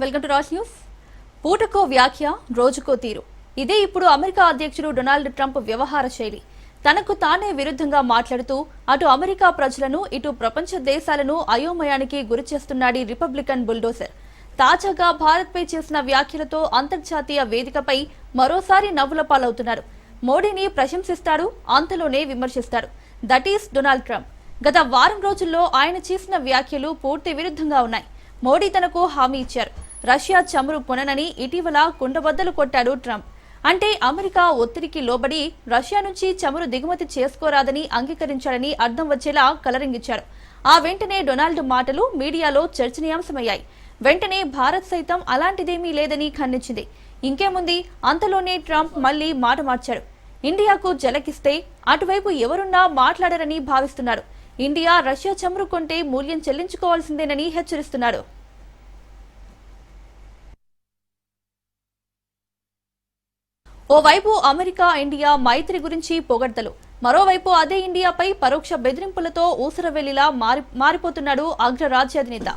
Welcome to Raj news. పూటకో వ్యాఖ్య రోజుకో తీరు. ఇదే ఇప్పుడు అమెరికా అధ్యక్షుడు డొనాల్డ్ ట్రంప్ వ్యవహార శైలి. తనకు తానే విరుద్ధంగా మాట్లాడుతూ అటు అమెరికా ప్రజలను ఇటు ప్రపంచ దేశాలను అయోమయానికి గురిచేస్తున్నాడు రిపబ్లికన్ బుల్డోసర్ తాజాగా భారత్పై చేసిన వ్యాఖ్యలతో అంతర్జాతీయ వేదికపై మరోసారి నవ్వుల పాలవుతున్నారు. మోడీని ప్రశంసిస్తాడు అంతలోనే విమర్శిస్తాడు. That is Donald Trump. గత వారం రోజుల్లో ఆయన చేసిన వ్యాఖ్యలు పూర్తి విరుద్ధంగా ఉన్నాయి. మోడీ తనకు హామీ ఇచ్చారు. రష్యా చమురు కొననని ఇటీవల కుండబద్దలు కొట్టాడు ట్రంప్. అంటే అమెరికా ఒత్తిడికి లోబడి రష్యా నుంచి చమురు దిగుమతి చేసుకోరాదని అంగీకరించాడని అర్థం వచ్చేలా కలరింగిచ్చారు. ఆ వెంటనే డొనాల్డ్ మాటలు మీడియాలో చర్చనీయాంశమయ్యాయి. వెంటనే భారత్ సైతం అలాంటిదేమీ లేదని ఖండించింది. ఇంకేముంది? అంతలోనే ట్రంప్ మళ్ళీ మాట మార్చాడు ఇండియాకు జలకిస్తే అటువైపు ఎవరున్నా మాట్లాడరని భావిస్తున్నారు. ఇండియా రష్యా చమురు కొంటే మూల్యం చెల్లించుకోవాల్సిందేనని హెచ్చరిస్తున్నాడు. ఓవైపు అమెరికా ఇండియా మైత్రి గురించి పొగడ్తలు. మరోవైపు అదే ఇండియాపై పరోక్ష బెదిరింపులతో ఊసరవెల్లిలా మారి మారిపోతున్నాడు అగ్రరాజ్యాధినేత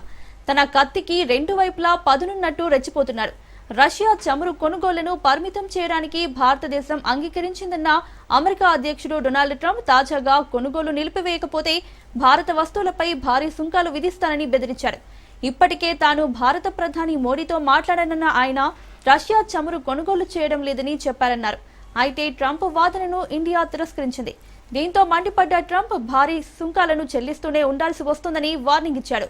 తన కత్తికి రెండు వైపులా పదునున్నట్టు రెచ్చిపోతున్నాడు. రష్యా చమురు కొనుగోళ్ళను పరిమితం చేయడానికి భారతదేశం అంగీకరించిందన్న అమెరికా అధ్యక్షుడు డొనాల్డ్ ట్రంప్ తాజాగా కొనుగోలు నిలిపివేయకపోతే భారత వస్తువులపై భారీ సుంకాలు విధిస్తానని బెదిరించారు. ఇప్పటికే తాను భారత ప్రధాని మోడీతో మాట్లాడానన్న ఆయన రష్యా చమురు కొనుగోలు చేయడం లేదని చెప్పారన్నారు. అయితే ట్రంప్ వాదనను ఇండియా తిరస్కరించింది. దీంతో మండిపడ్డ ట్రంప్ భారీ సుంకాలను చెల్లిస్తూనే ఉండాల్సి వస్తుందని వార్నింగ్ ఇచ్చాడు.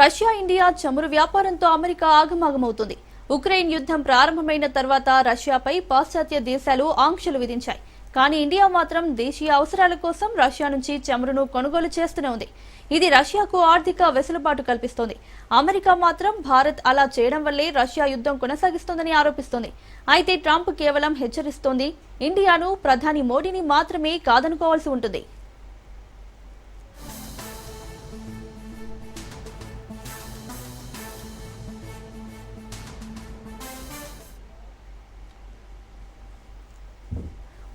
రష్యా ఇండియా చమురు వ్యాపారంతో అమెరికా ఆగమాగమవుతుంది. ఉక్రెయిన్ యుద్ధం ప్రారంభమైన తర్వాత రష్యాపై పాశ్చాత్య దేశాలు ఆంక్షలు విధించాయి. కానీ ఇండియా మాత్రం దేశీయ అవసరాల కోసం రష్యా నుంచి చమురును కొనుగోలు చేస్తూనే ఉంది. ఇది రష్యాకు ఆర్థిక వెసులుబాటు కల్పిస్తోంది. అమెరికా మాత్రం భారత్ అలా చేయడం వల్లే రష్యా యుద్ధం కొనసాగిస్తోందని ఆరోపిస్తోంది. అయితే ట్రంప్ కేవలం హెచ్చరిస్తోంది ఇండియాను ప్రధాని మోడీని మాత్రమే కాదనుకోవాల్సి ఉంటుంది.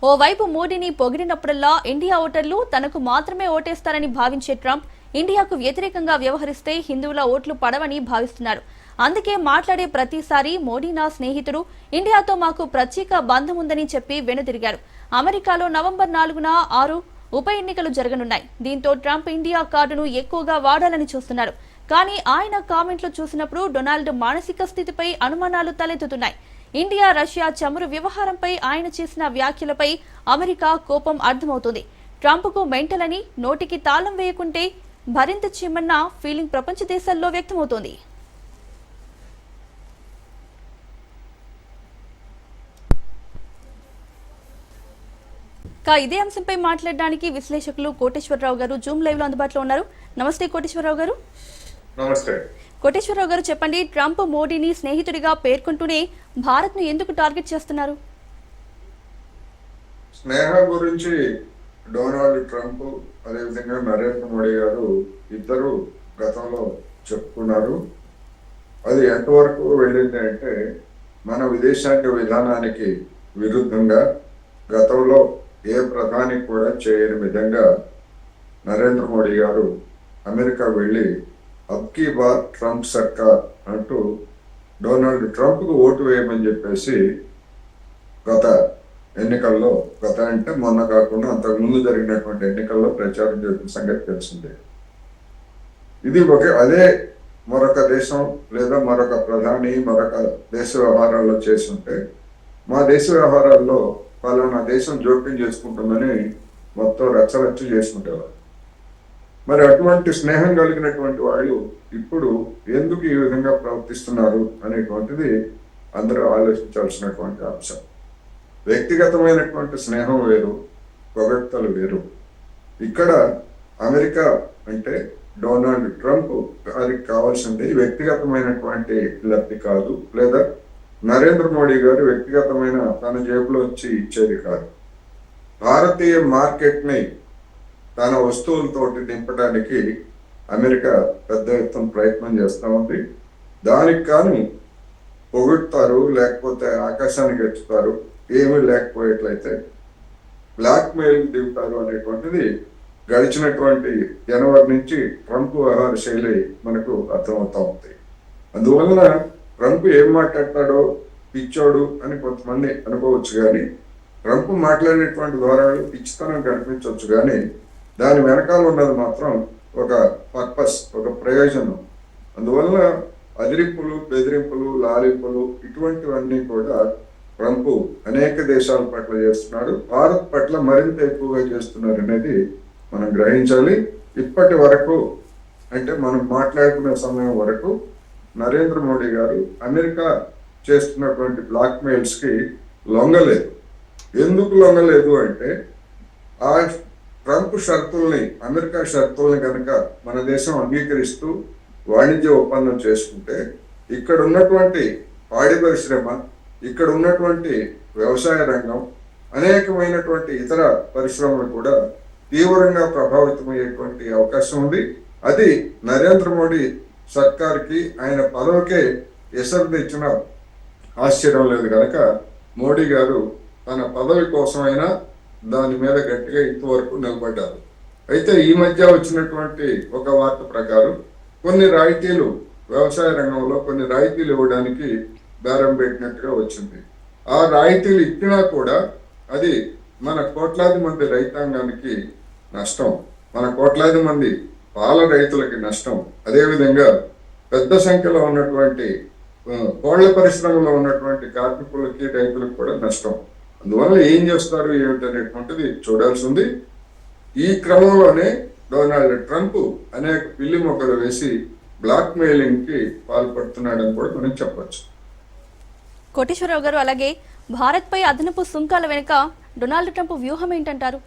ఓవైపు మోడీని పొగిడినప్పుడల్లా ఇండియా ఓటర్లు తనకు మాత్రమే ఓటేస్తారని భావించే ట్రంప్ ఇండియాకు వ్యతిరేకంగా వ్యవహరిస్తే హిందువుల ఓట్లు పడవని భావిస్తున్నారు. అందుకే మాట్లాడే ప్రతిసారి మోడీ నా స్నేహితుడు ఇండియాతో మాకు ప్రత్యేక బంధం ఉందని చెప్పి వెనుదిరిగారు. అమెరికాలో నవంబర్ నాలుగున ఆరు ఉప ఎన్నికలు జరగనున్నాయి. దీంతో ట్రంప్ ఇండియా కార్డును ఎక్కువగా వాడాలని చూస్తున్నారు. కానీ ఆయన కామెంట్లు చూసినప్పుడు డొనాల్డ్ మానసిక స్థితిపై అనుమానాలు తలెత్తుతున్నాయి. ఇండియా రష్యా చమురు వ్యవహారంపై ఆయన చేసిన వ్యాఖ్యలపై అమెరికా కోపం అర్థమవుతుంది. ట్రంప్కు మెంటలని నోటికి తాళం వేయకుంటే భరింత చిమ్మన్న ఫీలింగ్ ప్రపంచ దేశాల్లో వ్యక్తమవుతోంది. కా ఇదే అంశంపై మాట్లాడడానికి విశ్లేషకులు కోటేశ్వరరావు గారు జూమ్ లైవ్లో అందుబాటులో ఉన్నారు. నమస్తే కోటేశ్వరరావు గారు. నమస్తే. కోటేశ్వరరావు గారు చెప్పండి ట్రంప్ మోడీని స్నేహితుడిగా పేర్కొంటూనే భారత్ను ఎందుకు టార్గెట్ చేస్తున్నారు? స్నేహం గురించి డొనాల్డ్ ట్రంప్ అదేవిధంగా నరేంద్ర మోడీ గారు ఇద్దరు గతంలో చెప్పుకున్నారు. అది ఎంతవరకు వెళ్ళింది అంటే మన విదేశాంగ విధానానికి విరుద్ధంగా గతంలో ఏ ప్రధాని కూడా చేయని విధంగా నరేంద్ర మోడీ గారు అమెరికా వెళ్ళి అబ్కీ బార్ ట్రంప్ సర్కార్ అంటూ డొనాల్డ్ ట్రంప్కు ఓటు వేయమని చెప్పేసి గత ఎన్నికల్లో గత అంటే మొన్న కాకుండా అంతకు ముందు జరిగినటువంటి ఎన్నికల్లో ప్రచారం చేసిన సంగతి తెలిసిందే. ఇది ఒక అదే మరొక దేశం లేదా మరొక ప్రధాని మరొక దేశ వ్యవహారాల్లో చేస్తుంటే మా దేశ వ్యవహారాల్లో పలానా దేశం జోక్యం చేసుకుంటుందని మొత్తం రచ్చరచ్చు చేసుకుంటేవారు. మరి అటువంటి స్నేహం కలిగినటువంటి వాళ్ళు ఇప్పుడు ఎందుకు ఈ విధంగా ప్రవర్తిస్తున్నారు అనేటువంటిది అందరూ ఆలోచించాల్సినటువంటి అంశం. వ్యక్తిగతమైనటువంటి స్నేహం వేరు ప్రవక్తలు వేరు. ఇక్కడ అమెరికా అంటే డొనాల్డ్ ట్రంప్ గారికి కావాల్సింది వ్యక్తిగతమైనటువంటి లబ్ధి కాదు లేదా నరేంద్ర మోడీ గారు వ్యక్తిగతమైన తన జేబులోంచి ఇచ్చేది కాదు. భారతీయ మార్కెట్ని తన వస్తువులతో నింపడానికి అమెరికా పెద్ద ఎత్తున ప్రయత్నం చేస్తూ ఉంది. దానికి కానీ పొగుడుతారు లేకపోతే ఆకాశానికి ఎత్తుతారు ఏమీ లేకపోయేట్లయితే బ్లాక్మెయిల్ దిగుతారు అనేటువంటిది గడిచినటువంటి జనవరి నుంచి ట్రంప్ వ్యవహార శైలి మనకు అర్థమవుతా ఉంది. అందువలన ట్రంప్ ఏం మాట్లాడతాడో పిచ్చోడు అని కొంతమంది అనుకోవచ్చు కానీ ట్రంప్ మాట్లాడేటువంటి ధోరణులు పిచ్చితనం కనిపించవచ్చు కానీ దాని వెనకాల ఉన్నది మాత్రం ఒక పర్పస్ ఒక ప్రయోజనం. అందువల్ల అదిరింపులు బెదిరింపులు లాలింపులు ఇటువంటివన్నీ కూడా ట్రంప్ అనేక దేశాల పట్ల చేస్తున్నాడు. భారత్ పట్ల మరింత ఎక్కువగా చేస్తున్నారు అనేది మనం గ్రహించాలి. ఇప్పటి వరకు అంటే మనం మాట్లాడుకునే సమయం వరకు నరేంద్ర మోడీ గారు అమెరికా చేస్తున్నటువంటి బ్లాక్ మెయిల్స్కి లొంగలేదు. ఎందుకు లొంగలేదు అంటే ఆ ట్రంప్ షరతుల్ని అమెరికా షరతుల్ని కనుక మన దేశం అంగీకరిస్తూ వాణిజ్య ఒప్పందం చేసుకుంటే ఇక్కడ ఉన్నటువంటి పాడి పరిశ్రమ ఇక్కడ ఉన్నటువంటి వ్యవసాయ రంగం అనేకమైనటువంటి ఇతర పరిశ్రమలు కూడా తీవ్రంగా ప్రభావితమయ్యేటువంటి అవకాశం ఉంది. అది నరేంద్ర మోడీ సర్కార్కి ఆయన పదవికే ఎసరు తెచ్చిన ఆశ్చర్యం లేదు కనుక మోడీ గారు తన పదవి కోసమైనా దాని మీద గట్టిగా ఇంతవరకు నిలబడ్డారు. అయితే ఈ మధ్య వచ్చినటువంటి ఒక వార్త ప్రకారం కొన్ని రాయితీలు వ్యవసాయ రంగంలో కొన్ని రాయితీలు ఇవ్వడానికి బేరం పెట్టినట్టుగా వచ్చింది. ఆ రాయితీలు ఇచ్చినా కూడా అది మన కోట్లాది మంది రైతాంగానికి నష్టం. మన కోట్లాది మంది పాల రైతులకి నష్టం. అదేవిధంగా పెద్ద సంఖ్యలో ఉన్నటువంటి కోళ్ళ పరిశ్రమలో ఉన్నటువంటి కార్మికులకి రైతులకు కూడా నష్టం. అందువల్ల ఏం చేస్తారు ఏమిటనేటువంటిది చూడాల్సి ఉంది ఈ క్రమంలోనే డొనాల్డ్ ట్రంప్ అనేక పిల్లి మొక్కలు వేసి బ్లాక్ మెయిలింగ్కి పాల్పడుతున్నాడని కూడా మనం చెప్పొచ్చు. కోటేశ్వరరావు గారు అలాగే భారత్పై అదనపు సుంకాల వెనుక డొనాల్డ్ ట్రంప్ వ్యూహం ఏంటంటారు?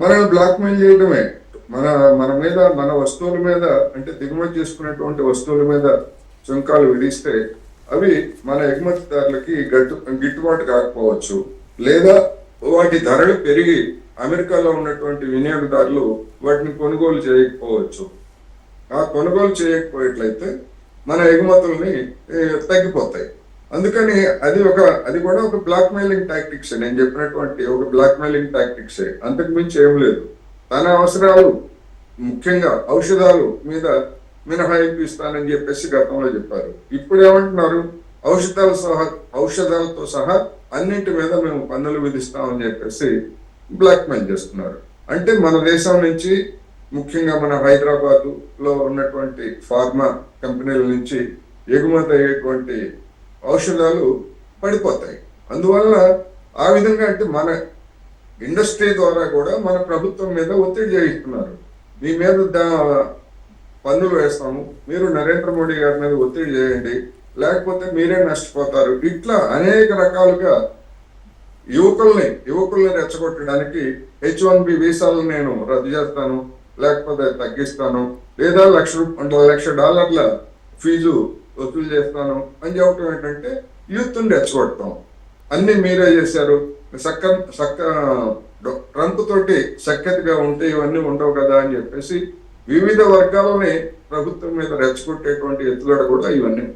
మనల్ని బ్లాక్ మెయిల్ చేయడమే. మన మన మీద మన వస్తువుల మీద అంటే దిగుమతి చేసుకునేటువంటి వస్తువుల మీద సుంకాలు విధిస్తే అవి మన ఎగుమతిదారులకి గట్టు గిట్టుబాటు కాకపోవచ్చు. లేదా వాటి ధరలు పెరిగి అమెరికాలో ఉన్నటువంటి వినియోగదారులు వాటిని కొనుగోలు చేయకపోవచ్చు. ఆ కొనుగోలు చేయకపోయేట్లయితే మన ఎగుమతుల్ని తగ్గిపోతాయి. అందుకని అది ఒక అది కూడా ఒక బ్లాక్ మెయిలింగ్ టాక్టిక్స్ నేను చెప్పినటువంటి ఒక బ్లాక్ మెయిలింగ్ టాక్టిక్స్ అంతకు మించి ఏం లేదు. తన అవసరాలు ముఖ్యంగా ఔషధాలు మీద మినహాయింపు ఇస్తానని చెప్పేసి గతంలో చెప్పారు. ఇప్పుడు ఏమంటున్నారు? ఔషధాల సహా ఔషధాలతో సహా అన్నింటి మీద మేము పన్నులు విధిస్తామని చెప్పేసి బ్లాక్మెయిల్ చేస్తున్నారు. అంటే మన దేశం నుంచి ముఖ్యంగా మన హైదరాబాద్లో ఉన్నటువంటి ఫార్మా కంపెనీల నుంచి ఎగుమతి అయ్యేటువంటి ఔషధాలు పడిపోతాయి. అందువల్ల ఆ విధంగా అంటే మన ఇండస్ట్రీ ద్వారా కూడా మన ప్రభుత్వం మీద ఒత్తిడి చేయిస్తున్నారు. మీ మీద దా- పన్నులు వేస్తాము. మీరు నరేంద్ర మోడీ గారి మీద ఒత్తిడి చేయండి. లేకపోతే మీరే నష్టపోతారు. ఇట్లా అనేక రకాలుగా యువకుల్ని యువకుల్ని రెచ్చగొట్టడానికి హెచ్ వన్ బి వీసాలు నేను రద్దు చేస్తాను లేకపోతే తగ్గిస్తాను లేదా లక్ష రూప లక్ష డాలర్ల ఫీజు వసూలు చేస్తాను. అని చెప్పడం ఏంటంటే యూత్ని రెచ్చగొడతాం. అన్ని మీరే చేశారు. సక్క సక్క ట్రంప్ తోటి సఖ్యతగా ఉంటే ఇవన్నీ ఉండవు కదా అని చెప్పేసి వివిధ వర్గాలని ప్రభుత్వం మీద రెచ్చగొట్టేటువంటి ఎత్తుగడ కూడా ఇవన్నీ.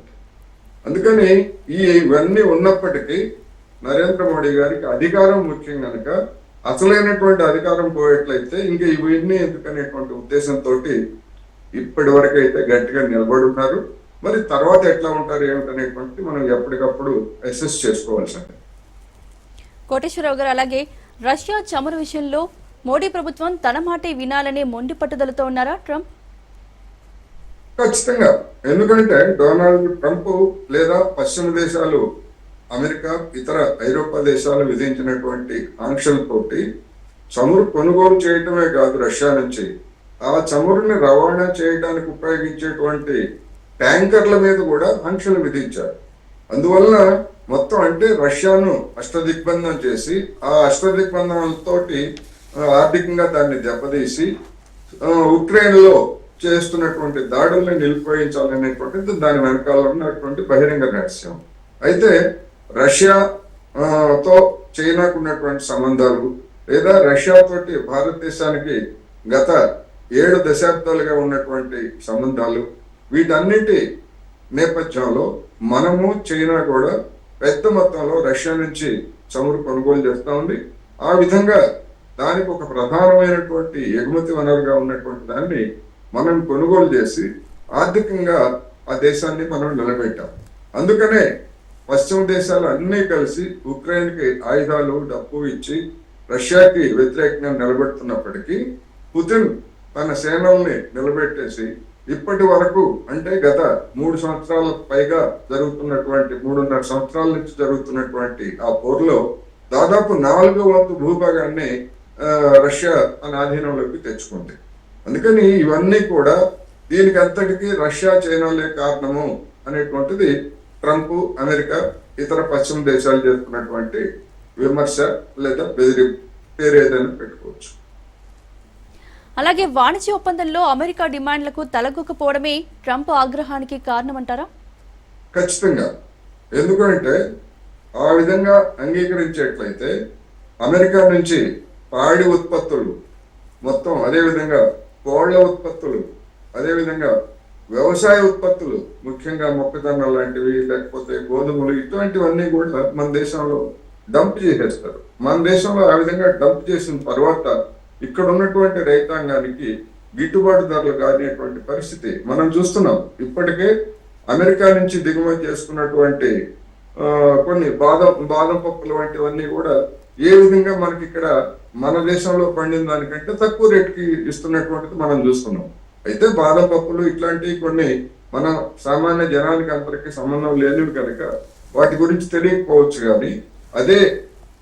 అందుకని ఈ ఇవన్నీ ఉన్నప్పటికీ నరేంద్ర మోడీ గారికి అధికారం ముఖ్యం కనుక అసలైనటువంటి అధికారం పోయేట్లయితే ఇంకా ఇవన్నీ ఎందుకనేటువంటి ఉద్దేశంతో ఇప్పటి వరకు అయితే గట్టిగా నిలబడి ఉన్నారు మరి తర్వాత ఎట్లా ఉంటారు ఏమిటనేటువంటి మనం ఎప్పటికప్పుడు అసెస్ చేసుకోవాల్సిందే. కోటేశ్వరరావు గారు అలాగే రష్యా చమురు విషయంలో మోడీ ప్రభుత్వం తన మాటే వినాలనే మొండి పట్టుదలతో ఉన్నారా ట్రంప్? ఖచ్చితంగా. ఎందుకంటే డొనాల్డ్ ట్రంప్ లేదా పశ్చిమ దేశాలు అమెరికా ఇతర ఐరోపా దేశాలు విధించినటువంటి ఆంక్షలతోటి చమురు కొనుగోలు చేయటమే కాదు రష్యా నుంచి. ఆ చమురుని రవాణా చేయడానికి ఉపయోగించేటువంటి ట్యాంకర్ల మీద కూడా ఆంక్షలు విధించారు. అందువలన మొత్తం అంటే రష్యాను అష్టదిగ్బంధం చేసి ఆ అష్టదిగ్బంధంతోటి ఆర్థికంగా దాన్ని దెబ్బతీసి ఉక్రెయిన్లో చేస్తున్నటువంటి దాడుల్ని నిలిపోయించాలనేటువంటిది దాని వెనకాల ఉన్నటువంటి బహిరంగ రహస్యం. అయితే రష్యా తో చైనాకు ఉన్నటువంటి సంబంధాలు లేదా రష్యా తోటి భారతదేశానికి గత ఏడు దశాబ్దాలుగా ఉన్నటువంటి సంబంధాలు వీటన్నిటి నేపథ్యంలో మనము చైనా కూడా పెద్ద మొత్తంలో రష్యా నుంచి చమురు కొనుగోలు చేస్తా ఉంది. ఆ విధంగా దానికి ఒక ప్రధానమైనటువంటి ఎగుమతి వనరుగా ఉన్నటువంటి దాన్ని మనం కొనుగోలు చేసి ఆర్థికంగా ఆ దేశాన్ని మనం నిలబెట్టాం. అందుకనే పశ్చిమ దేశాలు అన్నీ కలిసి ఉక్రెయిన్కి ఆయుధాలు డబ్బు ఇచ్చి రష్యాకి వ్యతిరేకంగా నిలబెడుతున్నప్పటికీ పుతిన్ తన సేనల్ని నిలబెట్టేసి ఇప్పటి వరకు అంటే గత మూడు సంవత్సరాల పైగా జరుగుతున్నటువంటి మూడున్నర సంవత్సరాల నుంచి జరుగుతున్నటువంటి ఆ పోర్లో దాదాపు నాలుగో వంతు భూభాగాన్ని రష్యా తన ఆధీనంలోకి తెచ్చుకుంది. అందుకని ఇవన్నీ కూడా దీనికి అంతటికీ రష్యా చైనాలే కారణము అనేటువంటిది ట్రంప్ అమెరికా ఇతర పశ్చిమ దేశాలు చేస్తున్నటువంటి విమర్శ లేదా బెదిరి పేరు ఏదైనా పెట్టుకోవచ్చు. అలాగే వాణిజ్య ఒప్పందంలో అమెరికా డిమాండ్లకు తలగొకపోవడమే ట్రంప్ ఆగ్రహానికి కారణమంటారా? ఖచ్చితంగా. ఎందుకంటే ఆ విధంగా అంగీకరించేట్లయితే అమెరికా నుంచి పాడి ఉత్పత్తులు. మొత్తం అదేవిధంగా కోళ్ళ ఉత్పత్తులు అదేవిధంగా వ్యవసాయ ఉత్పత్తులు ముఖ్యంగా మొక్కజొన్న లాంటివి లేకపోతే గోధుమలు ఇటువంటివన్నీ కూడా మన దేశంలో డంప్ చేసేస్తారు. మన దేశంలో ఆ విధంగా డంప్ చేసిన తర్వాత ఇక్కడ ఉన్నటువంటి రైతాంగానికి గిట్టుబాటు ధరలు కానిటువంటి పరిస్థితి మనం చూస్తున్నాం. ఇప్పటికే అమెరికా నుంచి దిగుమతి చేసుకున్నటువంటి కొన్ని బాదం బాదం పప్పులు వంటివన్నీ కూడా ఏ విధంగా మనకి ఇక్కడ మన దేశంలో పండిన దానికంటే తక్కువ రేటుకి ఇస్తున్నటువంటిది మనం చూస్తున్నాం. అయితే బాదం పప్పులు ఇట్లాంటివి కొన్ని మన సామాన్య జనానికి అందరికి సంబంధం లేనివి కనుక వాటి గురించి తెలియకపోవచ్చు కానీ అదే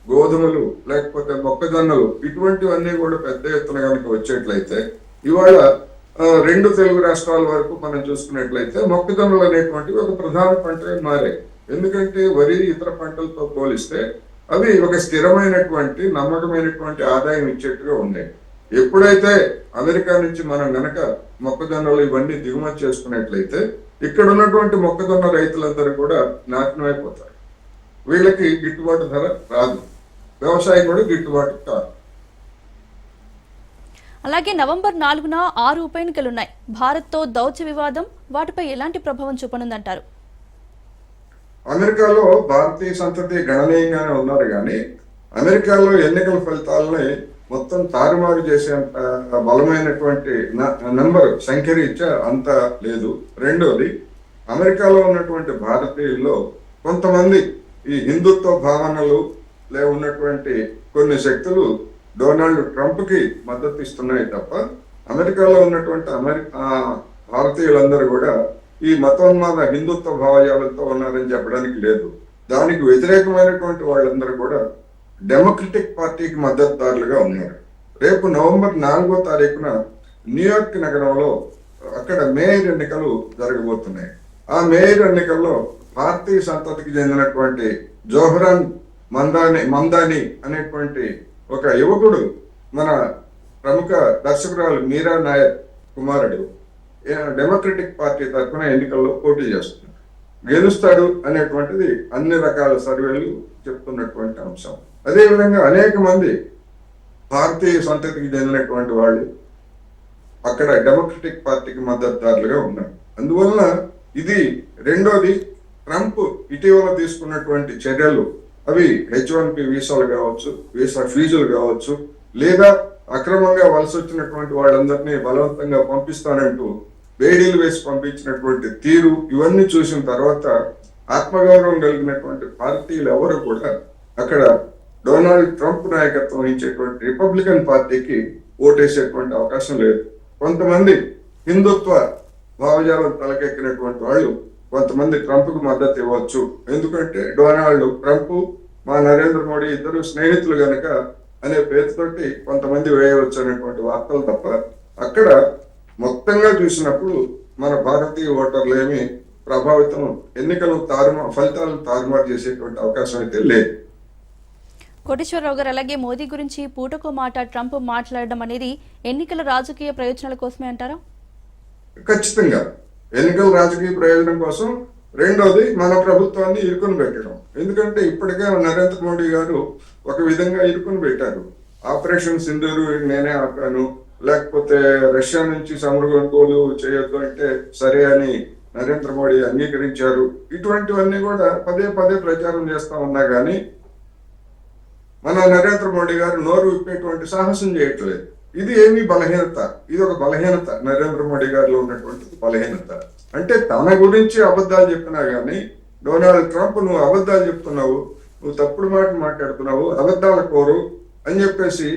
గోధుమలు లేకపోతే మొక్కజొన్నలు ఇటువంటివన్నీ కూడా పెద్ద ఎత్తున కనుక వచ్చేట్లయితే ఇవాళ రెండు తెలుగు రాష్ట్రాల వరకు మనం చూసుకున్నట్లయితే మొక్కజొన్నలు అనేటువంటివి ఒక ప్రధాన పంటగా మారాయి. ఎందుకంటే వరి ఇతర పంటలతో పోలిస్తే అవి ఒక స్థిరమైనటువంటి నమ్మకమైనటువంటి ఆదాయం ఇచ్చేట్టుగా ఉన్నాయి. ఎప్పుడైతే అమెరికా నుంచి మనం గనక మొక్కజొన్నలు ఇవన్నీ దిగుమతి చేసుకున్నట్లయితే ఇక్కడ ఉన్నటువంటి మొక్కజొన్న రైతులందరూ కూడా నాశనం అయిపోతారు. వీళ్ళకి గిట్టుబాటు ధర రాదు. వ్యవసాయం కూడా గిట్టుబాటు కాదు. అలాగే నవంబర్ నాలుగున ఆరు ఉప ఎన్నికలున్నాయి భారత్తో దౌత్య వివాదం వాటిపై ఎలాంటి ప్రభావం చూపనుందంటారు? అమెరికాలో భారతీయ సంతతి గణనీయంగానే ఉన్నారు కానీ అమెరికాలో ఎన్నికల ఫలితాలని మొత్తం తారుమారు చేసే బలమైనటువంటి నెంబర్ సంఖ్యరీత్యా అంత లేదు. రెండోది అమెరికాలో ఉన్నటువంటి భారతీయుల్లో కొంతమంది ఈ హిందుత్వ భావనలు లే ఉన్నటువంటి కొన్ని శక్తులు డొనాల్డ్ ట్రంప్కి మద్దతు ఇస్తున్నాయి తప్ప అమెరికాలో ఉన్నటువంటి అమెరికా భారతీయులందరూ కూడా ఈ మతోన్మాద హిందుత్వ భావజాలతో ఉన్నారని చెప్పడానికి లేదు. దానికి వ్యతిరేకమైనటువంటి వాళ్ళందరూ కూడా డెమోక్రటిక్ పార్టీకి మద్దతుదారులుగా ఉన్నారు. రేపు నవంబర్ నాలుగో తారీఖున న్యూయార్క్ నగరంలో అక్కడ మేయర్ ఎన్నికలు జరగబోతున్నాయి. ఆ మేయర్ ఎన్నికల్లో భారతీయ సంతతికి చెందినటువంటి జోహరాన్ మందాని మందాని అనేటువంటి ఒక యువకుడు మన ప్రముఖ దర్శకురాలు మీరా నాయర్ కుమారుడు. డెమోక్రటిక్ పార్టీ తరఫున ఎన్నికల్లో పోటీ చేస్తున్నారు. గెలుస్తాడు అనేటువంటిది అన్ని రకాల సర్వేలు చెప్తున్నటువంటి అంశం. అదేవిధంగా అనేక మంది భారతీయ సంతతికి చెందినటువంటి వాళ్ళు అక్కడ డెమోక్రటిక్ పార్టీకి మద్దతుదారులుగా ఉన్నారు. అందువలన ఇది రెండోది ట్రంప్ ఇటీవల తీసుకున్నటువంటి చర్యలు అవి హెచ్ వన్ పి వీసాలు కావచ్చు వీసా ఫీజులు కావచ్చు లేదా అక్రమంగా వలస వచ్చినటువంటి వాళ్ళందరినీ బలవంతంగా పంపిస్తానంటూ వేడీలు వేసి పంపించినటువంటి తీరు ఇవన్నీ చూసిన తర్వాత ఆత్మగౌరవం కలిగినటువంటి పార్టీలు ఎవరు కూడా అక్కడ డొనాల్డ్ ట్రంప్ నాయకత్వం వహించేటువంటి రిపబ్లికన్ పార్టీకి ఓటేసేటువంటి అవకాశం లేదు. కొంతమంది హిందుత్వ భావజాలం తలకెక్కినటువంటి వాళ్ళు కొంతమంది ట్రంప్కు మద్దతు ఇవ్వచ్చు. ఎందుకంటే డొనాల్డ్ ట్రంప్ మా నరేంద్ర మోడీ ఇద్దరు స్నేహితులు గనక అనే పేరుతోటి కొంతమంది వేయవచ్చు అనేటువంటి వార్తలు తప్ప అక్కడ మొత్తంగా చూసినప్పుడు మన భారతీయ ఓటర్లు ఏమి ప్రభావితం ఎన్నికలు తారుమా ఫలితాలను తారుమారు చేసేటువంటి అవకాశం అయితే లేదు. కోటేశ్వరరావు గారు అలాగే మోదీ గురించి పూటకో మాట ట్రంప్ మాట్లాడడం అనేది ఎన్నికల రాజకీయ ప్రయోజనాల కోసమే అంటారా? ఖచ్చితంగా. ఎన్నికల రాజకీయ ప్రయోజనం కోసం రెండోది మన ప్రభుత్వాన్ని ఇరుకుని పెట్టడం. ఎందుకంటే ఇప్పటికే నరేంద్ర మోడీ గారు ఒక విధంగా ఇరుకుని పెట్టారు. ఆపరేషన్ సింధూరు నేనే ఆపాను. లేకపోతే రష్యా నుంచి సముద్ర కొనుగోలు చేయొద్దు అంటే సరే అని నరేంద్ర మోడీ అంగీకరించారు. ఇటువంటివన్నీ కూడా పదే పదే ప్రచారం చేస్తా ఉన్నా కానీ మన నరేంద్ర మోడీ గారు నోరు విప్పేటువంటి సాహసం చేయట్లేదు. ఇది ఏమీ బలహీనత. ఇది ఒక బలహీనత. నరేంద్ర మోడీ గారిలో ఉన్నటువంటి బలహీనత. అంటే తన గురించి అబద్ధాలు చెప్పినా కానీ డొనాల్డ్ ట్రంప్ నువ్వు అబద్ధాలు చెప్తున్నావు నువ్వు తప్పుడు మాట మాట్లాడుతున్నావు అబద్ధాల కోరు అని చెప్పేసి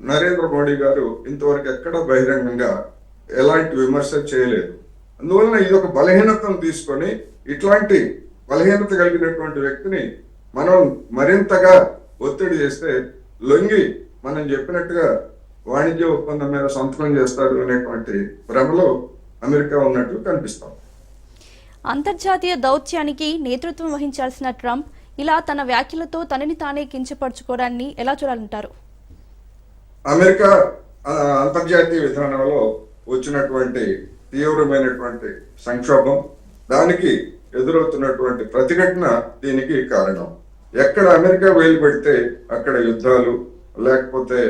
నరేంద్ర మోడీ గారు ఇంతవరకు ఎక్కడ బహిరంగంగా ఎలాంటి విమర్శ చేయలేదు. అందువలన ఇది ఒక బలహీనతను తీసుకొని ఇట్లాంటి బలహీనత కలిగినటువంటి వ్యక్తిని మనం మరింతగా ఒత్తిడి చేస్తే లొంగి మనం చెప్పినట్టుగా వాణిజ్య ఒప్పందం మీద సంతకం చేస్తారు అనేటువంటి భ్రమలో అమెరికా ఉన్నట్లు కనిపిస్తాం. అంతర్జాతీయ దౌత్యానికి నేతృత్వం వహించాల్సిన ట్రంప్ ఇలా తన వ్యాఖ్యలతో తనని తానే కించపరచుకోవడాన్ని ఎలా చూడాలంటారు? అమెరికా అంతర్జాతీయ విధానంలో వచ్చినటువంటి తీవ్రమైనటువంటి సంక్షోభం దానికి ఎదురవుతున్నటువంటి ప్రతిఘటన దీనికి కారణం. ఎక్కడ అమెరికా వేలు పెడితే అక్కడ యుద్ధాలు లేకపోతే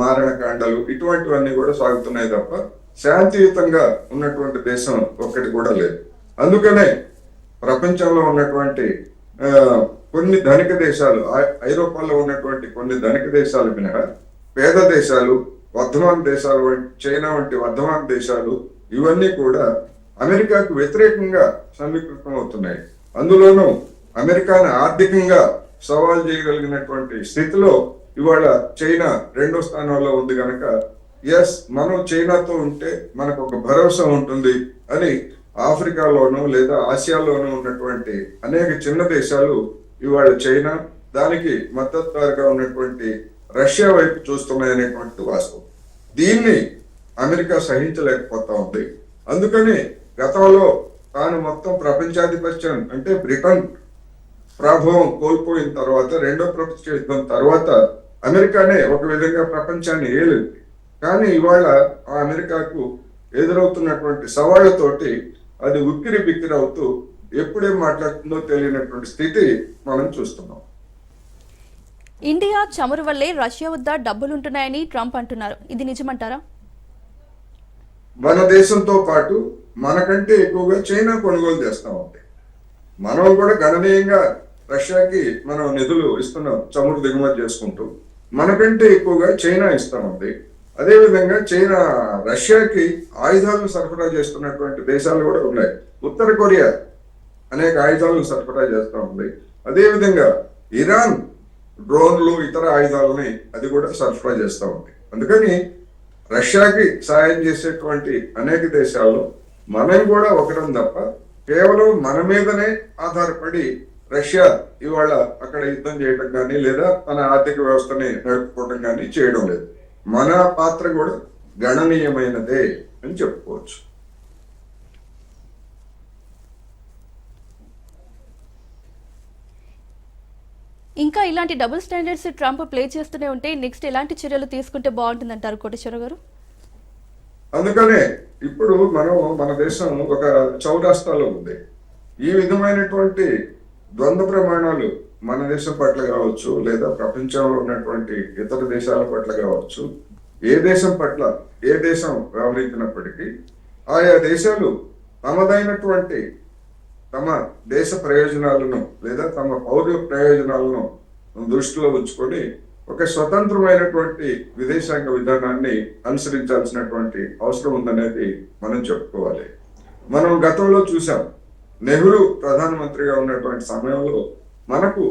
మారణకాండలు ఇటువంటివన్నీ కూడా సాగుతున్నాయి తప్ప శాంతియుతంగా ఉన్నటువంటి దేశం ఒక్కటి కూడా లేదు. అందుకనే ప్రపంచంలో ఉన్నటువంటి కొన్ని ధనిక దేశాలు ఐరోపాలో ఉన్నటువంటి కొన్ని ధనిక దేశాలు మినహా పేద దేశాలు వర్ధమాన దేశాలు వంటి చైనా వంటి వర్ధమాన దేశాలు ఇవన్నీ కూడా అమెరికాకు వ్యతిరేకంగా సమీకృతం అవుతున్నాయి. అందులోనూ అమెరికాను ఆర్థికంగా సవాల్ చేయగలిగినటువంటి స్థితిలో ఇవాళ చైనా రెండో స్థానంలో ఉంది కనుక ఎస్ మనం చైనాతో ఉంటే మనకు ఒక భరోసా ఉంటుంది అని ఆఫ్రికాలోను లేదా ఆసియాలోనూ ఉన్నటువంటి అనేక చిన్న దేశాలు ఇవాళ చైనా దానికి మద్దతుదారుగా ఉన్నటువంటి రష్యా వైపు చూస్తున్నాయనేటువంటి వాస్తవం. దీన్ని అమెరికా సహించలేకపోతా ఉంది. అందుకని గతంలో తాను మొత్తం ప్రపంచాధిపత్యం అంటే బ్రిటన్ ప్రభావం కోల్పోయిన తర్వాత రెండో ప్రపంచ యుద్ధం తర్వాత అమెరికానే ఒక విధంగా ప్రపంచాన్ని ఏలింది. కానీ ఇవాళ ఆ అమెరికాకు ఎదురవుతున్నటువంటి సవాళ్ళతోటి అది ఉక్కిరి బిక్కిరి అవుతూ ఎప్పుడేం మాట్లాడుతుందో తెలియనటువంటి స్థితి మనం చూస్తున్నాం. ఇండియా చమురు వల్లే రష్యా వద్ద డబ్బులుంటున్నాయని ట్రంప్ అంటున్నారు. ఇది నిజమంటారా? మన దేశంతో పాటు మనకంటే ఎక్కువగా చైనా కొనుగోలు చేస్తా ఉంది. మనం కూడా గణనీయంగా రష్యాకి మనం నిధులు ఇస్తున్నాం చమురు దిగుమతి చేసుకుంటూ. మనకంటే ఎక్కువగా చైనా ఇస్తా ఉంది. అదేవిధంగా చైనా రష్యాకి ఆయుధాలను సరఫరా చేస్తున్నటువంటి దేశాలు కూడా ఉన్నాయి. ఉత్తర కొరియా అనేక ఆయుధాలను సరఫరా చేస్తూ ఉంది. అదేవిధంగా ఇరాన్ డ్రోన్లు ఇతర ఆయుధాలని అది కూడా సరఫరా చేస్తా ఉంది. అందుకని రష్యాకి సాయం చేసేటువంటి అనేక దేశాల్లో మనం కూడా ఒకరం తప్ప కేవలం మన మీదనే ఆధారపడి రష్యా ఇవాళ అక్కడ యుద్ధం చేయడం కానీ లేదా తన ఆర్థిక వ్యవస్థని నడుపుకోవడం కానీ చేయడం లేదు. మన పాత్ర కూడా గణనీయమైనదే అని చెప్పుకోవచ్చు. ఇంకా ఇలాంటి డబుల్ స్టాండర్డ్స్ ట్రంప్ ప్లే చేస్తూనే ఉంటే నెక్స్ట్ ఎలాంటి చర్యలు తీసుకుంటే బాగుంటుందంటారు కోటేశ్వర గారు? అందుకనే ఇప్పుడు మనం మన దేశం ఒక చౌరాస్తాలో ఉంది. ఈ విధమైనటువంటి ద్వంద్వ ప్రమాణాలు మన దేశం పట్ల కావచ్చు లేదా ప్రపంచంలో ఉన్నటువంటి ఇతర దేశాల పట్ల కావచ్చు ఏ దేశం పట్ల ఏ దేశం వ్యవహరించినప్పటికీ ఆయా దేశాలు తమదైనటువంటి తమ దేశ ప్రయోజనాలను లేదా తమ పౌరుల ప్రయోజనాలను దృష్టిలో ఉంచుకొని ఒక స్వతంత్రమైనటువంటి విదేశాంగ విధానాన్ని అనుసరించాల్సినటువంటి అవసరం ఉందనేది మనం చెప్పుకోవాలి. మనం గతంలో చూసాం నెహ్రూ ప్రధానమంత్రిగా ఉన్నటువంటి సమయంలో మనకు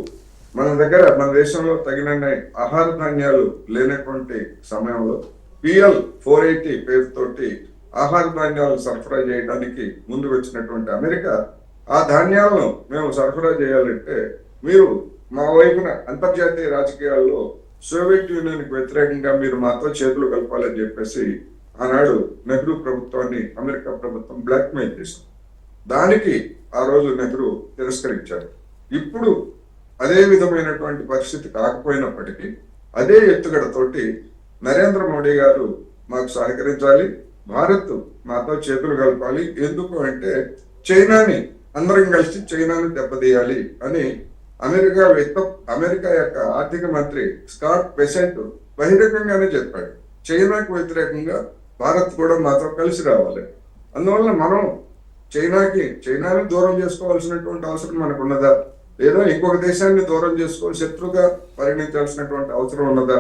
మన దగ్గర మన దేశంలో తగినన్ని ఆహార ధాన్యాలు లేనటువంటి సమయంలో పిఎల్ ఫోర్ ఎయిటీ పేరుతోటి ఆహార ధాన్యాలు సరఫరా చేయడానికి ముందుకు వచ్చినటువంటి అమెరికా ఆ ధాన్యాలను మేము సరఫరా చేయాలంటే మీరు మా వైపున అంతర్జాతీయ రాజకీయాల్లో సోవియట్ యూనియన్కి వ్యతిరేకంగా మీరు మాతో చేతులు కలపాలని చెప్పేసి ఆనాడు నెహ్రూ ప్రభుత్వాన్ని అమెరికా ప్రభుత్వం బ్లాక్మెయిల్ చేసింది. దానికి ఆ రోజు నెహ్రూ తిరస్కరించారు. ఇప్పుడు అదే విధమైనటువంటి పరిస్థితి కాకపోయినప్పటికీ అదే ఎత్తుగడతోటి నరేంద్ర మోడీ గారు మాకు సహకరించాలి భారత్ మాతో చేతులు కలపాలి. ఎందుకు అంటే చైనాని అందరం కలిసి చైనాను దెబ్బతీయాలి అని అమెరికా వ్యక్త అమెరికా యొక్క ఆర్థిక మంత్రి స్కాట్ పెసెంట్ బహిరంగంగానే చెప్పాడు. చైనాకు వ్యతిరేకంగా భారత్ కూడా మాతో కలిసి రావాలి. అందువల్ల మనం చైనాకి చైనాని దూరం చేసుకోవాల్సినటువంటి అవసరం మనకు ఉన్నదా లేదా ఇంకొక దేశాన్ని దూరం చేసుకోవాలి శత్రుగా పరిగణించాల్సినటువంటి అవసరం ఉన్నదా?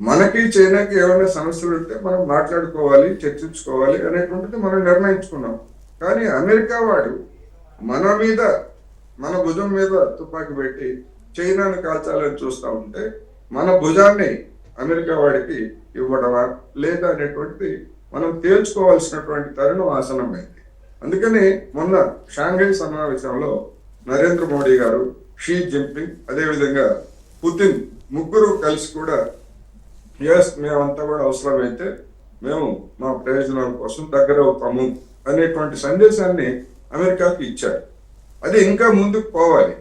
మనకి చైనాకి ఏమైనా సమస్యలు ఉంటే మనం మాట్లాడుకోవాలి చర్చించుకోవాలి అనేటువంటిది మనం నిర్ణయించుకున్నాం. కానీ అమెరికా వాడు మన మీద మన భుజం మీద తుపాకీ పెట్టి చైనాను కాల్చాలని చూస్తా ఉంటే మన భుజాన్ని అమెరికా వాడికి ఇవ్వడమా లేదా అనేటువంటిది మనం తేల్చుకోవాల్సినటువంటి తరుణం ఆసనమైంది అందుకని మొన్న షాంఘై సమావేశంలో నరేంద్ర మోడీ గారు షీ జిన్పింగ్ అదేవిధంగా పుతిన్ ముగ్గురు కలిసి కూడా ఎస్ మేమంతా కూడా అవసరమైతే మేము మా ప్రయోజనాల కోసం దగ్గర అవుతాము అనేటువంటి సందేశాన్ని అమెరికాకి ఇచ్చారు అది ఇంకా ముందుకు పోవాలి.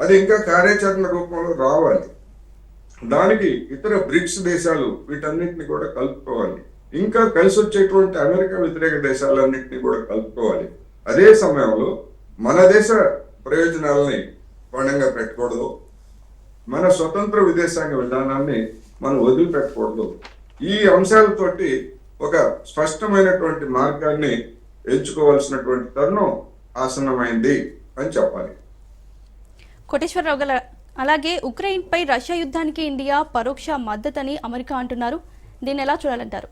అది ఇంకా కార్యాచరణ రూపంలో రావాలి. దానికి ఇతర బ్రిక్స్ దేశాలు వీటన్నిటిని కూడా కలుపుకోవాలి. ఇంకా కలిసి వచ్చేటువంటి అమెరికా వ్యతిరేక దేశాలన్నింటినీ కూడా కలుపుకోవాలి. అదే సమయంలో మన దేశ ప్రయోజనాలని పణంగా పెట్టకూడదు. మన స్వతంత్ర విదేశాంగ విధానాన్ని మనం వదిలిపెట్టకూడదు. ఈ అంశాలతోటి ఒక స్పష్టమైనటువంటి మార్గాన్ని ఎంచుకోవాల్సినటువంటి తరుణం ఆసన్నమైంది అని చెప్పాలి. కోటేశ్వరరావు గల అలాగే ఉక్రెయిన్పై రష్యా యుద్ధానికి ఇండియా పరోక్ష మద్దతని అమెరికా అంటున్నారు. దీన్ని ఎలా చూడాలంటారు?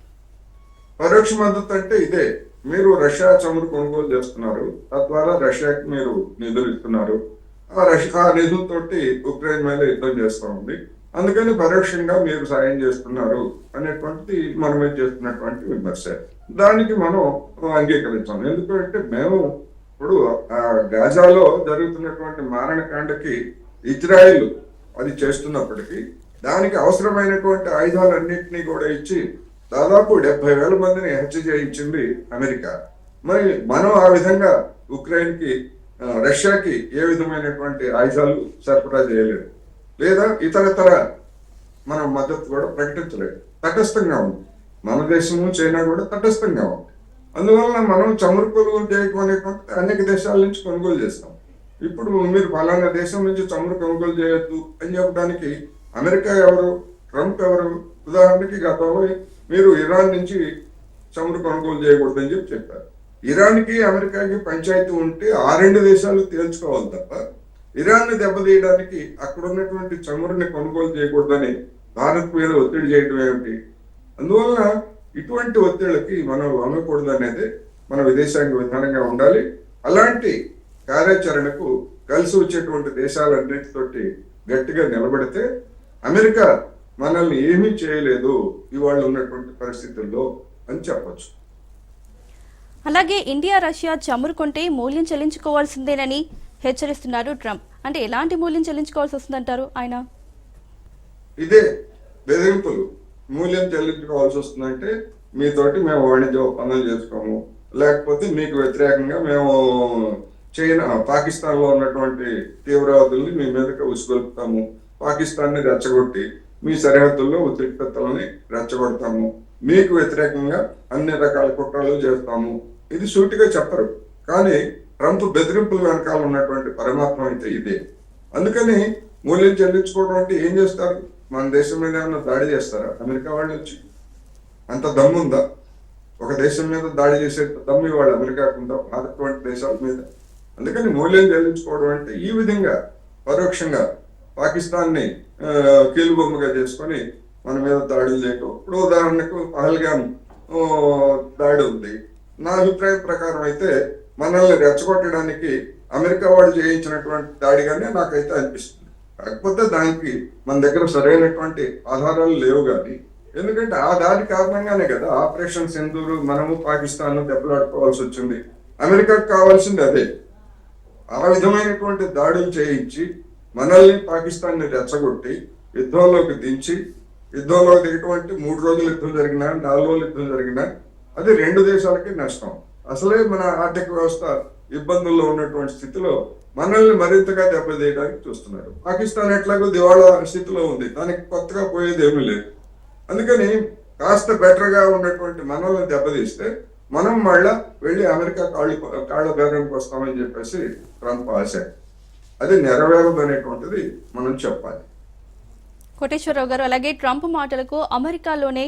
పరోక్ష మద్దతు అంటే ఇదే. మీరు రష్యా చమురు కొనుగోలు చేస్తున్నారు. తద్వారా రష్యాకి మీరు నిధులు ఇస్తున్నారు. ఆ రష్యా ఆ నిధులతోటి ఉక్రెయిన్ మీద యుద్ధం చేస్తూ ఉంది. అందుకని పరోక్షంగా మీరు సాయం చేస్తున్నారు అనేటువంటిది మన చేస్తున్నటువంటి విమర్శ. దానికి మనం అంగీకరించాం ఎందుకంటే మేము ఇప్పుడు ఆ గాజాలో జరుగుతున్నటువంటి మారణకాండకి ఇజ్రాయిల్ అది చేస్తున్నప్పటికీ దానికి అవసరమైనటువంటి ఆయుధాలన్నింటినీ కూడా ఇచ్చి దాదాపు డెబ్బై వేల మందిని హత్య చేయించింది అమెరికా. మరి మనం ఆ విధంగా ఉక్రెయిన్కి రష్యాకి ఏ విధమైనటువంటి ఆయుధాలు సరఫరా చేయలేదు. లేదా ఇతరతర మన మద్దతు కూడా ప్రకటించలేదు. తటస్థంగా ఉంది. మన దేశము చైనా కూడా తటస్థంగా ఉంది. అందువలన మనం చమురు కొనుగోలు చేయడం అనేటువంటి అనేక దేశాల నుంచి కొనుగోలు చేస్తాం. ఇప్పుడు మీరు ఫలానా దేశం నుంచి చమురు కొనుగోలు చేయొద్దు అని చెప్పడానికి అమెరికా ఎవరు ట్రంప్ ఎవరు? ఉదాహరణకి గతంలో మీరు ఇరాన్ నుంచి చమురు కొనుగోలు చేయకూడదని చెప్పి చెప్పారు. ఇరాన్కి అమెరికాకి పంచాయతీ ఉంటే ఆ రెండు దేశాలు తేల్చుకోవాలి తప్ప ఇరాన్ని దెబ్బతీయడానికి అక్కడ ఉన్నటువంటి చమురుని కొనుగోలు చేయకూడదని భారత్ మీద ఒత్తిడి చేయడం ఏమిటి? అందువలన ఇటువంటి ఒత్తిళ్ళకి మనం లొంగకూడదు అనేది మన విదేశాంగ విధానంగా ఉండాలి. అలాంటి కార్యాచరణకు కలిసి వచ్చేటువంటి దేశాలన్నిటితోటి గట్టిగా నిలబడితే అమెరికా మనల్ని ఏమీ చేయలేదు ఇవాళ ఉన్నటువంటి పరిస్థితుల్లో అని చెప్పొచ్చు. అలాగే ఇండియా రష్యా చమురు కొంటే మూల్యం చెల్లించుకోవాల్సిందేనని హెచ్చరిస్తున్నారు ట్రంప్. అంటే ఎలాంటి మూల్యం చెల్లించుకోవాల్సి వస్తుందంటారు ఆయన? ఇదే బెదిరింపులు. మూల్యం చెల్లించుకోవాల్సి వస్తుందంటే మీతోటి మేము వాణిజ్య ఒప్పందం చేసుకోము. లేకపోతే మీకు వ్యతిరేకంగా మేము చైనా పాకిస్తాన్లో ఉన్నటువంటి తీవ్రవాదుల్ని మీ మీదకి ఉసుగొలుపుతాము. పాకిస్తాన్ని రెచ్చగొట్టి మీ సరిహద్దుల్లో ఉద్రిక్తతలని రెచ్చగొడతాము. మీకు వ్యతిరేకంగా అన్ని రకాల కుట్రలు చేస్తాము. ఇది సూటిగా చెప్పరు. కానీ ట్రంప్ బెదిరింపుల వెనకాల ఉన్నటువంటి పరమాత్మ అయితే ఇదే. అందుకని మూల్యం చెల్లించుకోవడం అంటే ఏం చేస్తారు? మన దేశం మీద ఏమైనా దాడి చేస్తారా? అమెరికా వాళ్ళు వచ్చి. అంత దమ్ము ఉందా ఒక దేశం మీద దాడి చేసే దమ్ము ఇవాళ అమెరికాకు ఉందా భారత్ వంటి దేశాల మీద. అందుకని మూల్యం చెల్లించుకోవడం అంటే ఈ విధంగా పరోక్షంగా పాకిస్తాన్ని కీలుబొమ్మగా చేసుకొని మన మీద దాడులు చేయటం. ఇప్పుడు ఉదాహరణకు పహల్గాన్ దాడి ఉంది. నా అభిప్రాయం ప్రకారం అయితే మనల్ని రెచ్చగొట్టడానికి అమెరికా వాళ్ళు చేయించినటువంటి దాడిగానే నాకైతే అనిపిస్తుంది. కాకపోతే దానికి మన దగ్గర సరైనటువంటి ఆధారాలు లేవు కానీ ఎందుకంటే ఆ దాడి కారణంగానే కదా ఆపరేషన్ సింధూరు మనము పాకిస్తాన్ దెబ్బలాడుకోవాల్సి వచ్చింది. అమెరికాకు కావాల్సింది అదే. ఆ విధమైనటువంటి దాడులు చేయించి మనల్ని పాకిస్తాన్ని రెచ్చగొట్టి యుద్ధంలోకి దించి యుద్ధంలో దిగటువంటి మూడు రోజులు యుద్ధం జరిగినా నాలుగు రోజులు యుద్ధం జరిగినా అది రెండు దేశాలకి నష్టం. అసలే మన ఆర్థిక వ్యవస్థ ఇబ్బందుల్లో ఉన్నటువంటి స్థితిలో మనల్ని మరింతగా దెబ్బతీయడానికి చూస్తున్నారు. పాకిస్తాన్ ఎట్లాగో దివాళా స్థితిలో ఉంది. దానికి కొత్తగా పోయేది ఏమీ లేదు. అందుకని కాస్త బెటర్గా ఉన్నటువంటి మనల్ని దెబ్బతీస్తే మనం మళ్ళా వెళ్ళి అమెరికా కాళ్ళు కాళ్ళ బేరానికి వస్తామని చెప్పేసి ట్రంప్ ఆశ. అది నెరవేరదు అనేటువంటిది మనం చెప్పాలి. కోటేశ్వరరావు గారు అలాగే ట్రంప్ మాటలకు అమెరికాలోనే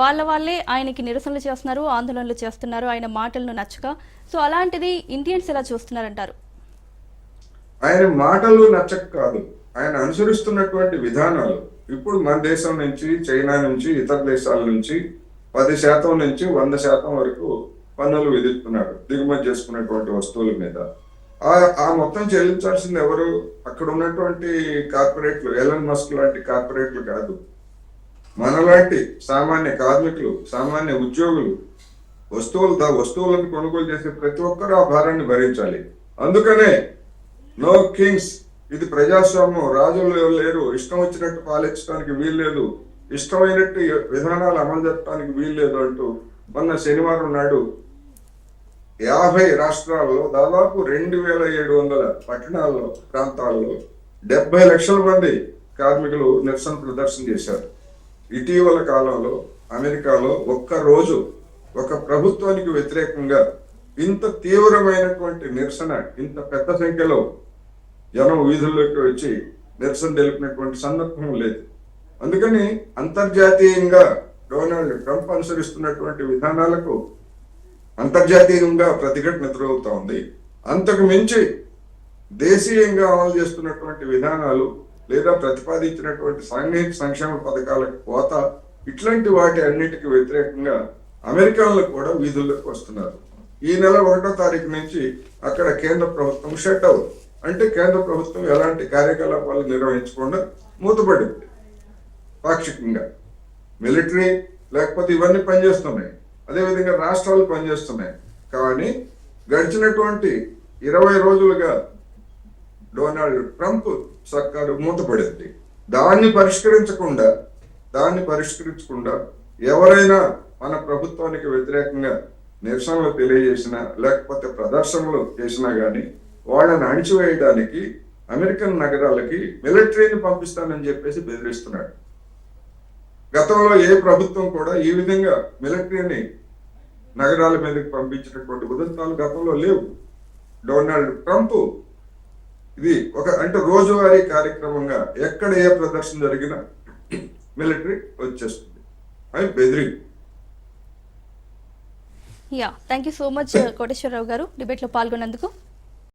వాళ్ళ వాళ్ళే ఆయనకి నిరసనలు చేస్తున్నారు ఆందోళనలు చేస్తున్నారు ఆయన మాటలను నచ్చక. సో అలాంటిది ఇండియన్స్ ఎలా చూస్తున్నారంటారు? ఆయన మాటలు నచ్చక కాదు. ఆయన అనుసరిస్తున్నటువంటి విధానాలు. ఇప్పుడు మన దేశం నుంచి చైనా నుంచి ఇతర దేశాల నుంచి పది శాతం నుంచి వంద శాతం వరకు పన్నులు విధిస్తున్నాడు దిగుమతి చేసుకున్నటువంటి వస్తువుల మీద. ఆ ఆ మొత్తం చెల్లించాల్సింది ఎవరు? అక్కడ ఉన్నటువంటి కార్పొరేట్లు. ఎలన్ మస్క్ లాంటి కార్పొరేట్లు కాదు. మనలాంటి సామాన్య కార్మికులు సామాన్య ఉద్యోగులు వస్తువులు వస్తువులను కొనుగోలు చేసే ప్రతి ఒక్కరూ ఆ భారాన్ని భరించాలి. అందుకనే నో కింగ్స్ ఇది ప్రజాస్వామ్యం. రాజులు లేరు. ఇష్టం వచ్చినట్టు పాలించడానికి వీల్లేదు ఇష్టమైనట్టు విధానాలు అమలు జరపడానికి వీల్లేదు అంటూ మొన్న శనివారం నాడు యాభై రాష్ట్రాల్లో దాదాపు రెండు వేల ఏడు వందల పట్టణాల్లో ప్రాంతాల్లో డెబ్బై లక్షల మంది కార్మికులు నిరసన ప్రదర్శన చేశారు. ఇటీవల కాలంలో అమెరికాలో ఒక్క రోజు ఒక ప్రభుత్వానికి వ్యతిరేకంగా ఇంత తీవ్రమైనటువంటి నిరసన ఇంత పెద్ద సంఖ్యలో జనం వీధుల్లోకి వచ్చి నిరసన తెలిపినటువంటి సందర్భం లేదు. అందుకని అంతర్జాతీయంగా డొనాల్డ్ ట్రంప్ అనుసరిస్తున్నటువంటి విధానాలకు అంతర్జాతీయంగా ప్రతిఘటన ఎదురవుతా ఉంది. అంతకు మించి దేశీయంగా అమలు చేస్తున్నటువంటి విధానాలు లేదా ప్రతిపాదించినటువంటి సాంఘిక సంక్షేమ పథకాలకు కోత ఇట్లాంటి వాటి అన్నిటికీ వ్యతిరేకంగా అమెరికన్లు కూడా వీధుల్లోకి వస్తున్నారు. ఈ నెల ఒకటో తారీఖు నుంచి అక్కడ కేంద్ర ప్రభుత్వం షట్ అవుతుంది అంటే కేంద్ర ప్రభుత్వం ఎలాంటి కార్యకలాపాలు నిర్వహించకుండా మూతపడింది. పాక్షికంగా. మిలిటరీ లేకపోతే ఇవన్నీ పనిచేస్తున్నాయి. అదేవిధంగా రాష్ట్రాలు పనిచేస్తున్నాయి. కానీ గడిచినటువంటి ఇరవై రోజులుగా డొనాల్డ్ ట్రంప్ సర్కారు మూతపడింది. దాన్ని పరిష్కరించకుండా దాన్ని పరిష్కరించకుండా ఎవరైనా మన ప్రభుత్వానికి వ్యతిరేకంగా నిరసనలు తెలియజేసినా లేకపోతే ప్రదర్శనలు చేసినా కానీ వాళ్ళని అణిచివేయడానికి అమెరికన్ నగరాలకి మిలిటరీని పంపిస్తానని చెప్పేసి బెదిరిస్తున్నాడు. గతంలో ఏ ప్రభుత్వం కూడా ఈ విధంగా మిలిటరీని నగరాల మీదకి పంపించినటువంటి ఉదంతాలు గతంలో లేవు. డొనాల్డ్ ట్రంప్ ఇది ఒక అంటే రోజువారీ కార్యక్రమంగా ఎక్కడ ఏ ప్రదర్శన జరిగినా మిలిటరీ వచ్చేస్తుంది. అని బెదిరి yeah thank you so much Koteswararao garu డిబేట్లో పాల్గొన్నందుకు.